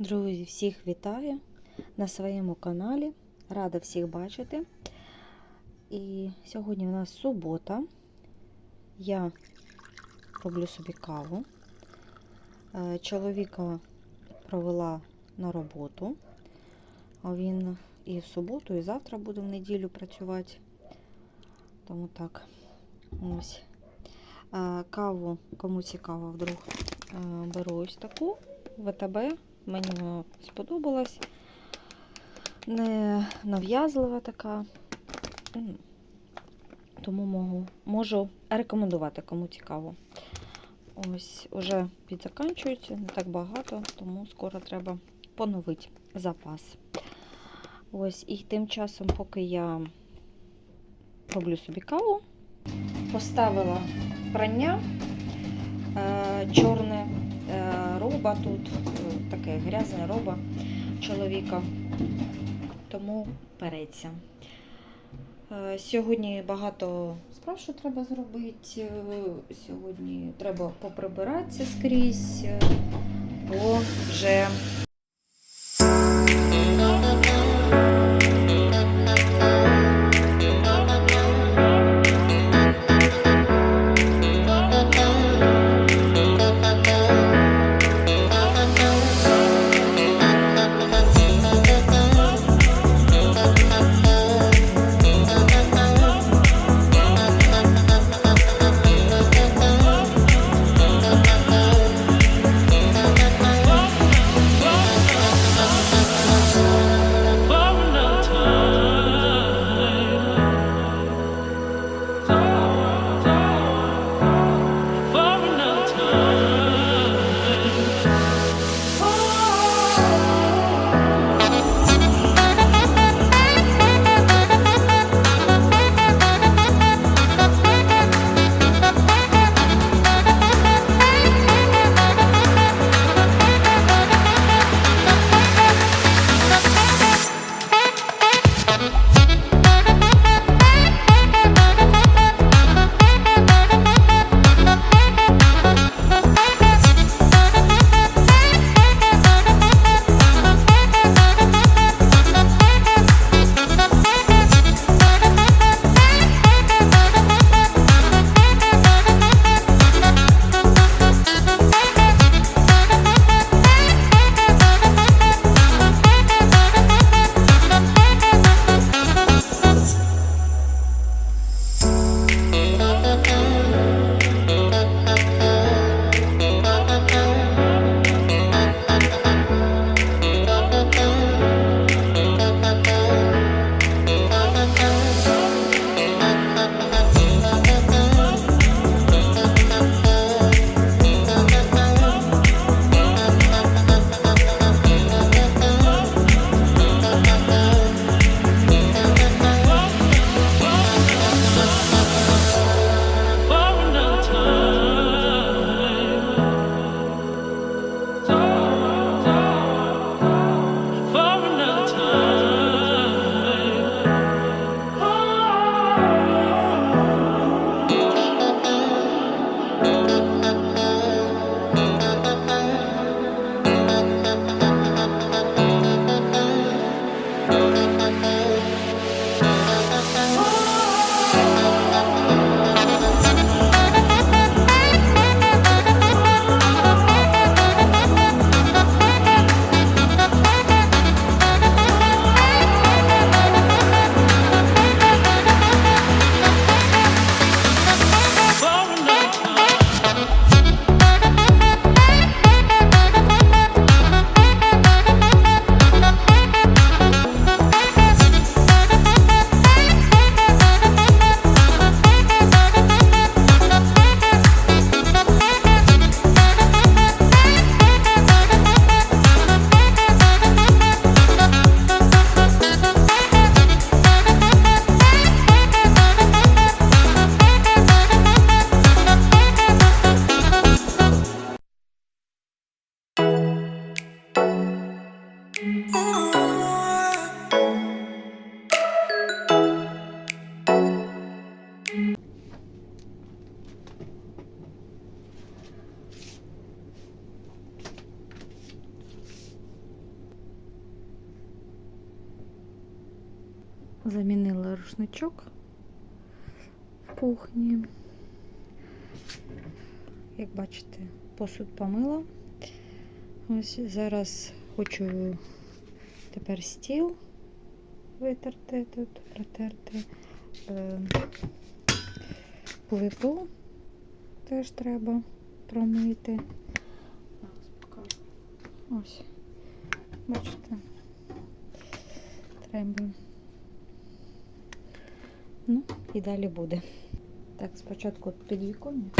Друзі, всіх вітаю на своєму каналі. Рада всіх бачити. І сьогодні у нас субота. Я роблю собі каву. Е, Чоловіка провела на роботу. Він і в суботу, і завтра буде в неділю працювати. Тому так. Ось. Е, Каву, кому цікаво, вдруг е, беру ось таку ВТБ. Мені сподобалась. Не нав'язлива така. Тому можу, можу рекомендувати, кому цікаво. Ось уже підзаканчується, не так багато, тому скоро треба поновити запас. Ось, і тим часом, поки я роблю собі каву, поставила прання е, чорне роба тут, е, таке грязне роба чоловіка, тому переться. Е, Сьогодні багато справ, що треба зробити. Е, Сьогодні треба поприбиратися скрізь, е, бо вже Замінила рушничок в кухні. Як бачите, посуд помила. Ось зараз хочу тепер стіл витерти тут, протерти. Е, Плиту теж треба промити. Ось. Бачите. Треба. Ну, і далі буде. Так, спочатку підвіконня.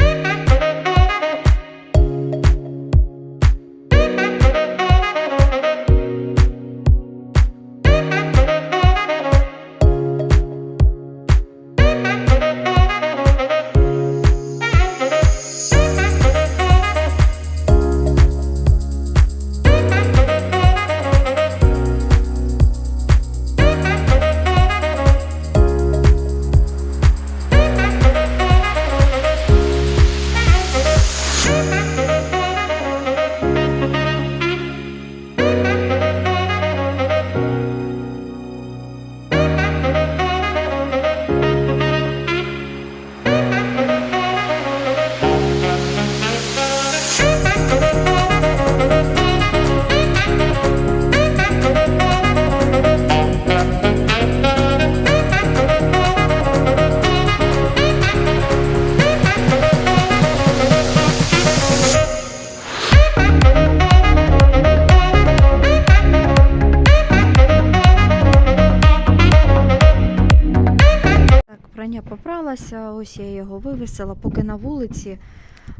Попралася, ось я його вивісила, поки на вулиці,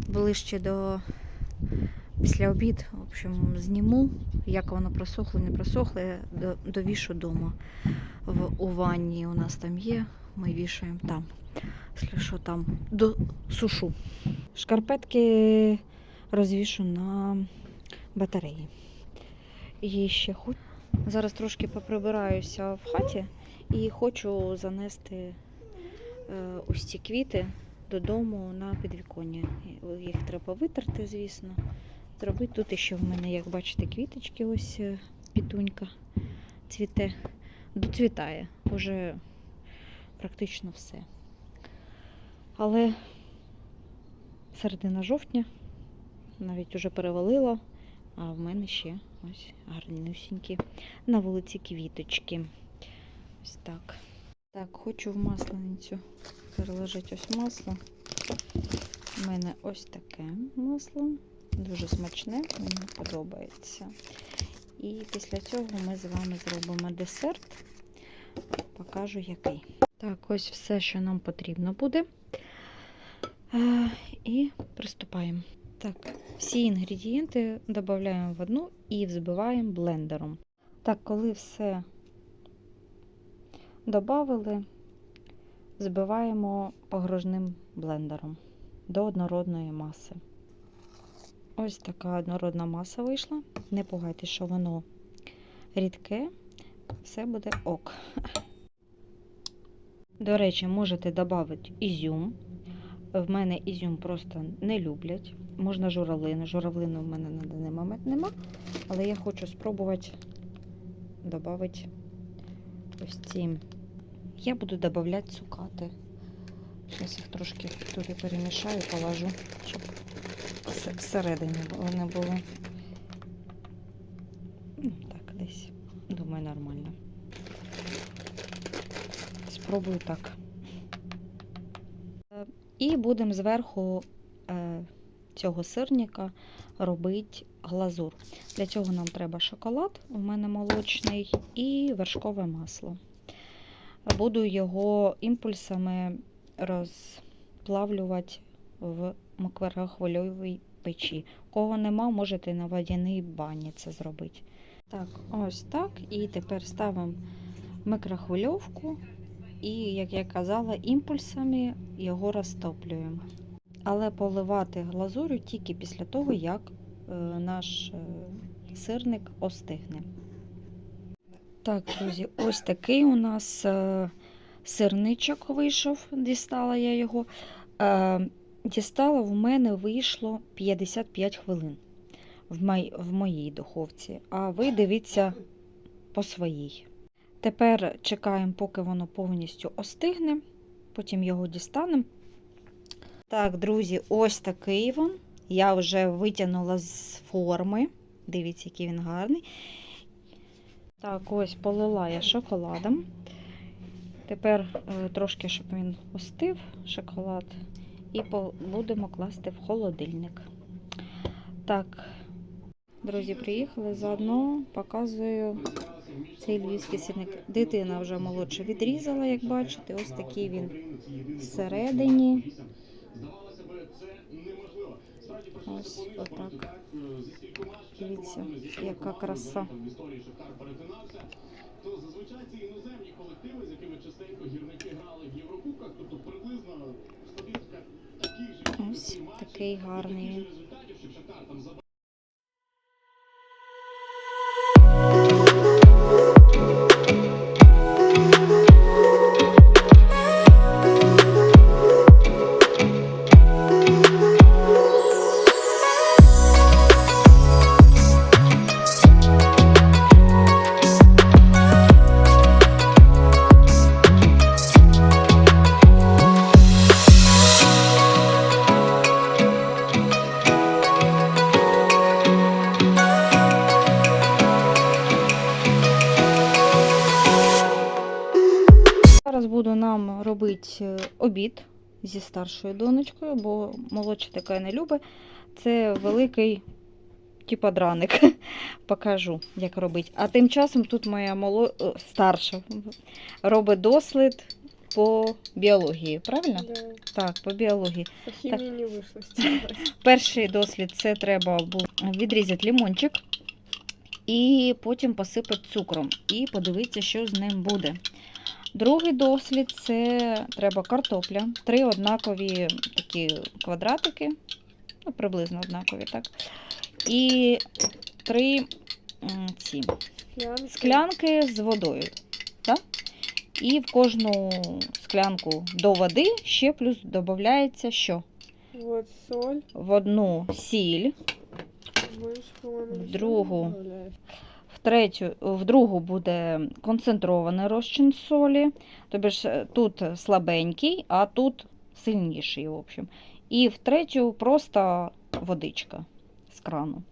ближче до після обід, в общем, зніму, як воно просохло, не просохло, я довішу вдома. В, у ванні у нас там є, ми вішаємо там. Що там до сушу. Шкарпетки розвішу на батареї. І ще хочу. Зараз трошки поприбираюся в хаті і хочу занести ось ці квіти додому на підвіконня. Їх треба витерти, звісно. Зробити тут ще в мене, як бачите, квіточки, ось е, пітунька цвіте, доцвітає. Уже практично все. Але середина жовтня навіть уже перевалило, а в мене ще ось гарнюсінькі на вулиці квіточки. Ось так. Так, хочу в масленицю переложити ось масло. У мене ось таке масло. Дуже смачне, мені подобається. І після цього ми з вами зробимо десерт. Покажу який. Так, ось все, що нам потрібно буде. Е, І приступаємо. Так, всі інгредієнти додаємо в одну і взбиваємо блендером. Так, коли все додали, збиваємо погружним блендером до однородної маси. Ось така однородна маса вийшла. Не пугайтесь, що воно рідке, все буде ок. До речі, можете додати ізюм. В мене ізюм просто не люблять. Можна журавлину. Журавлину в мене на даний момент нема, але я хочу спробувати додати ось ці. Я буду додавати цукати. Зараз їх трошки туди перемішаю, положу, щоб все- всередині вони були. Ну, Так, десь. Думаю, нормально. Спробую так. Е, І будемо зверху е, цього сирника робити глазур. Для цього нам треба шоколад, у мене молочний, і вершкове масло. Буду його імпульсами розплавлювати в микрохвильовій печі. Кого нема, можете на водяній бані це зробити. Так, ось так. І тепер ставимо микрохвильовку і, як я казала, імпульсами його розтоплюємо. Але поливати глазурю тільки після того, як наш е, сирник остигне. Так, друзі, ось такий у нас е, сирничок вийшов, дістала я його. Е, дістала в мене вийшло 55 хвилин в моїй духовці, а ви дивіться по своїй. Тепер чекаємо, поки воно повністю остигне, потім його дістанемо. Так, друзі, ось такий він. Я вже витягнула з форми. Дивіться, який він гарний. Так, ось полила я шоколадом. Тепер е, трошки, щоб він остив, шоколад, і будемо класти в холодильник. Так, друзі, приїхали заодно, показую цей львівський сирник. Дитина вже молодша відрізала, як бачите. Ось такий він всередині. Ось отак. Дивіться, яка краса. То зазвичай ці іноземні колективи, з якими частенько гірники грали в Єврокубках, тобто приблизно статистика таких же такий гарний. результатів, що Шахтар там забив. Нам е, обід зі старшою донечкою, бо молодша така не любить. Це великий, типа драник. Покажу, як робити. А тим часом тут моя моло... е, старша робить дослід по біології, правильно? Да, Так, по біології. по химии не сделать. Перший дослід це треба було відрізати лимончик і потім посипати цукром. І подивитися, що з ним буде. Другий дослід це треба картопля. Три однакові такі квадратики, ну, приблизно однакові, так. І три ці Склянки. склянки з водою. Так? І в кожну склянку до води ще плюс додається що? Вот соль. В одну сіль, В другу. Третю, в другу буде концентрований розчин солі. Тобі ж е, тут слабенький, а тут сильніший, в общем. І в третю просто водичка з крану.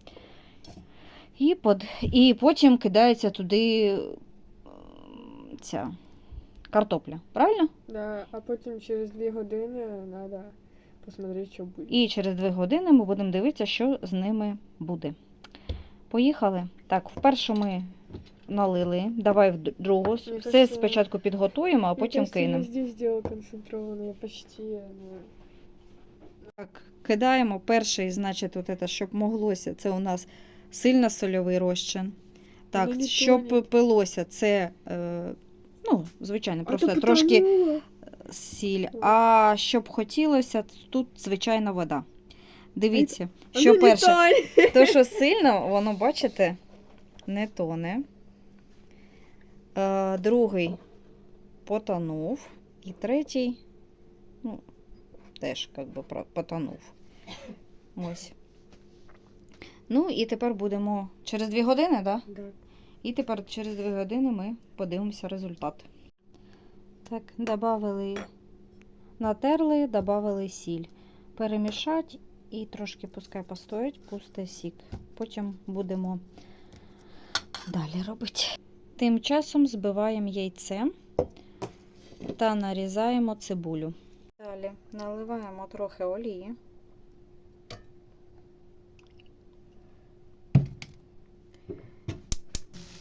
І, под... і потім кидається туди ця картопля, правильно? Да, а потім через дві години надо посмотреть, що буде. І через 2 години ми будемо дивитися, що з ними буде. Поїхали. Так, вперше ми налили. Давай в другу. Мені Все кажется, спочатку підготуємо, а потім кинемо. я почти, ну, Так, кидаємо перший, значить, от це, щоб моглося, це у нас сильно сольовий розчин. Так, не щоб тонеть. пилося, це, е, ну, звичайно, просто то трошки сіль. А щоб хотілося, тут звичайна вода. Дивіться, що ну, перше. То, що сильно, воно, бачите, не тоне. Е, другий потонув. І третій, ну, теж як би потонув. Ось. Ну, і тепер будемо через дві години, так? Да? Да. І тепер через дві години ми подивимося результат. Так, додали, натерли, додали сіль. Перемішати і трошки пускай постоять, пусте сік. Потім будемо далі робити. Тим часом збиваємо яйце та нарізаємо цибулю. Далі наливаємо трохи олії.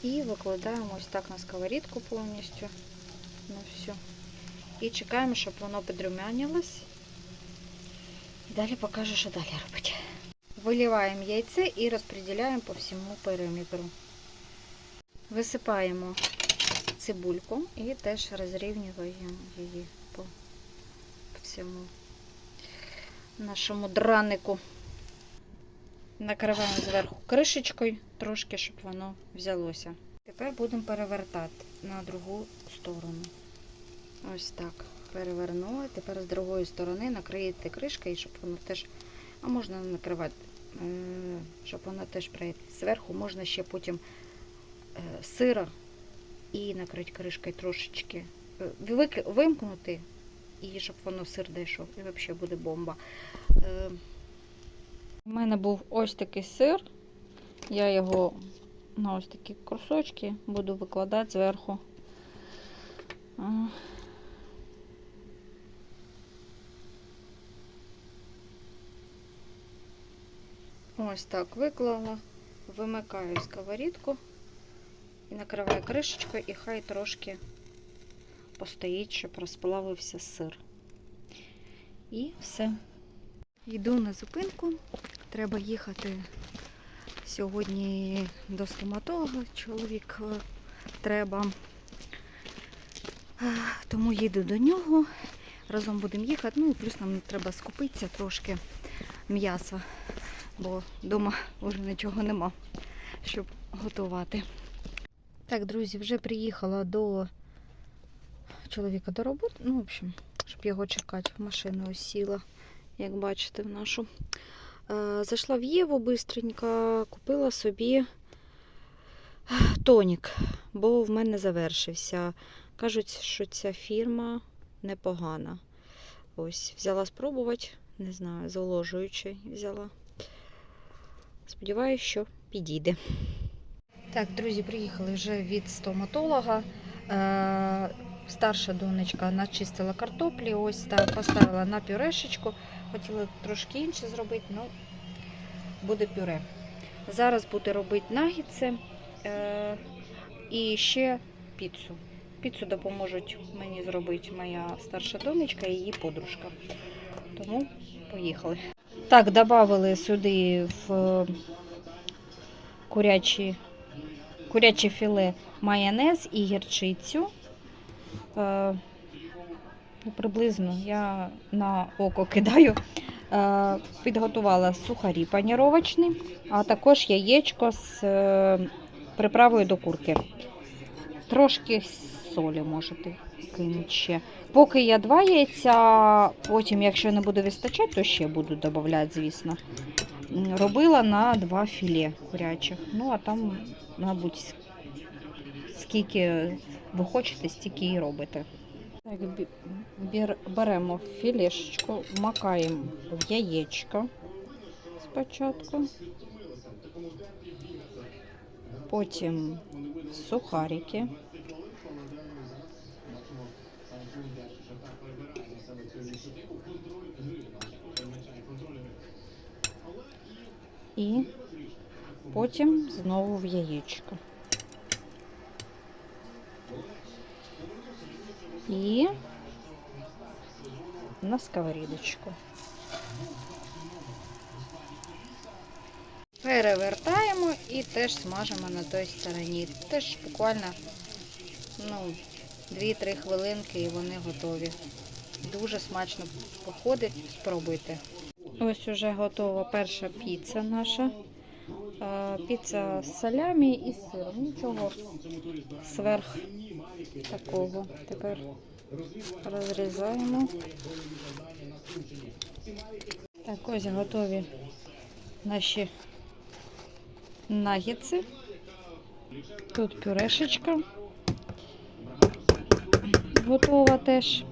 І викладаємо ось так на сковорідку повністю. Ну все. І чекаємо, щоб воно підрумянилось. Далі покажу, що далі робити. Виливаємо яйце і розподіляємо по всьому периметру. Висипаємо цибульку і теж розрівнюємо її по всьому нашому дранику. Накриваємо зверху кришечкою, трошки, щоб воно взялося. Тепер будемо перевертати на другу сторону. Ось так. Перевернули. Тепер з другої сторони накриєте кришкою, щоб воно теж. А можна накривати, е, щоб воно теж прийти. Зверху можна ще потім е, сира і накрити кришкою трошечки. е, Вимкнути, і щоб воно сир дійшов. І взагалі буде бомба. У мене був ось такий сир. Я його на ось такі кусочки буду викладати зверху. Ось так виклала, вимикаю сковорідку і накриваю кришечкою, і хай трошки постоїть, щоб розплавився сир. І все. Йду на зупинку. Треба їхати сьогодні до стоматолога. Чоловік е, треба. Е, Тому їду до нього. Разом будемо їхати. Ну і плюс нам треба скупитися трошки м'яса, бо вдома вже нічого нема, щоб готувати. Так, друзі, вже приїхала до чоловіка до роботи. Ну, в общем, щоб його чекати, в машину сіла, як бачите, в нашу. Е, Зайшла в Єву бистренько, купила собі е, тонік, бо в мене завершився. Кажуть, що ця фірма непогана. Ось, взяла спробувати, не знаю, зволожуючий взяла. Сподіваюсь, що підійде. Так, друзі, приїхали вже від стоматолога. Е, старша донечка начистила картоплі, ось так поставила на пюрешечку. Хотіла трошки інше зробити, ну буде пюре. Зараз буде робити нагідці е, і ще піцу. Піцу допоможуть мені зробити моя старша донечка і її подружка. Тому поїхали. Так, додали сюди в е, курячі, куряче філе майонез і гірчицю. Е, ну, приблизно я на око кидаю. Е, підготувала сухарі паніровочні, а також яєчко з приправою до курки. Трошки солі можете кинути ще. Поки я два яйця, потім, якщо не буде вистачати, то ще буду додавати, звісно. Робила на два філе курячих. Ну, а там, мабуть, скільки ви хочете, стільки і робите. Так, беремо філешечку, макаємо в яєчко спочатку. Потім сухарики. І потім знову в яєчко. І на сковорідочку. Перевертаємо і теж смажимо на той стороні. Теж буквально ну, 2-3 хвилинки і вони готові. Дуже смачно походить, спробуйте. Ось уже готова перша піца наша. Е, Піца з салямі і сиром. Нічого сверх такого. Тепер розрізаємо. Так, ось готові наші нагетси. Тут пюрешечка. Готова теж.